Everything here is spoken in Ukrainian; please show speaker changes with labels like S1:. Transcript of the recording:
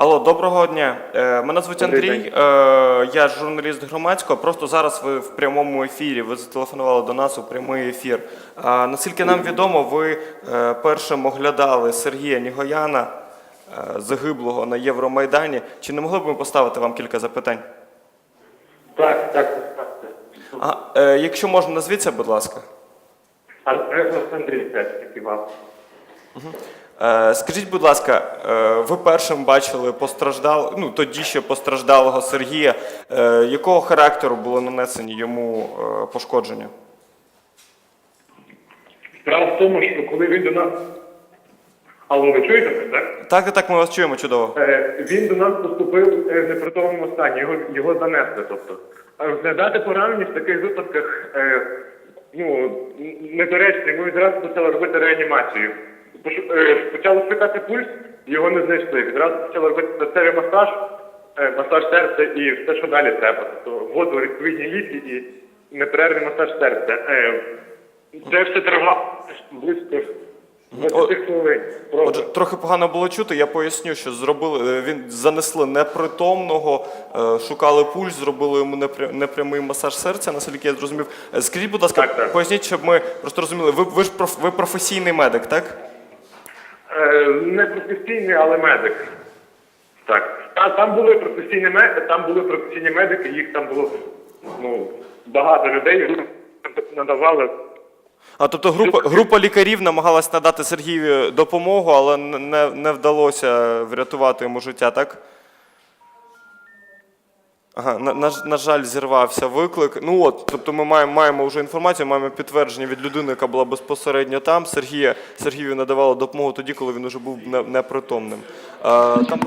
S1: Алло, доброго дня. Е, Мене звуть
S2: Добрий
S1: Андрій. Е, Я журналіст громадського. Просто зараз ви в прямому ефірі. Ви зателефонували до нас у прямий ефір. Наскільки нам відомо, ви е, першим оглядали Сергія Нігояна, е, загиблого на Євромайдані. Чи не могли б ми поставити вам кілька запитань?
S2: Так, так, так.
S1: А, е, якщо можна, назвіться, будь ласка.
S2: Андрій Андрій.
S1: Е, Скажіть, будь ласка, е, ви першим бачили постраждал, ну тоді ще постраждалого Сергія. Е, Якого характеру були нанесені йому е, пошкодження?
S2: Справа в тому, що коли він до нас. Алло, ви чуєте мене, так?
S1: Так, так, ми вас чуємо чудово.
S2: Е, він до нас поступив е, в непритомному стані, його, його занесли. Тобто. Розглядати поранення в таких випадках е, ну, недоречно, ми відразу почали робити реанімацію. Е, Почали шукати пульс, його не знайшли. Відразу почали робити серцевий масаж, е, масаж серця і все, що далі треба. Тобто воду, відповідні ліки і неперервний масаж серця. Е, Це все тривало близько 20 хвилин.
S1: Отже, трохи погано було чути. Я поясню, що зробили він занесли непритомного, шукали пульс, зробили йому непря- непрямий масаж серця, наскільки я зрозумів. Скажіть, будь ласка,
S2: Так, так.
S1: поясніть, щоб ми просто розуміли. Ви, ви ж проф- ви професійний медик, так?
S2: Е, Не професійний, але медик. Так. Та, там були професійні медики, там були професійні медики, їх там було ну, багато людей надавали.
S1: А тобто група, група лікарів намагалась надати Сергію допомогу, але не, не вдалося врятувати йому життя, так? Ага, на, на, на жаль, зірвався виклик. Ну от, тобто ми маємо, маємо вже інформацію, маємо підтвердження від людини, яка була безпосередньо там. Сергія, Сергію надавала допомогу тоді, коли він вже був не- непритомним. Е, там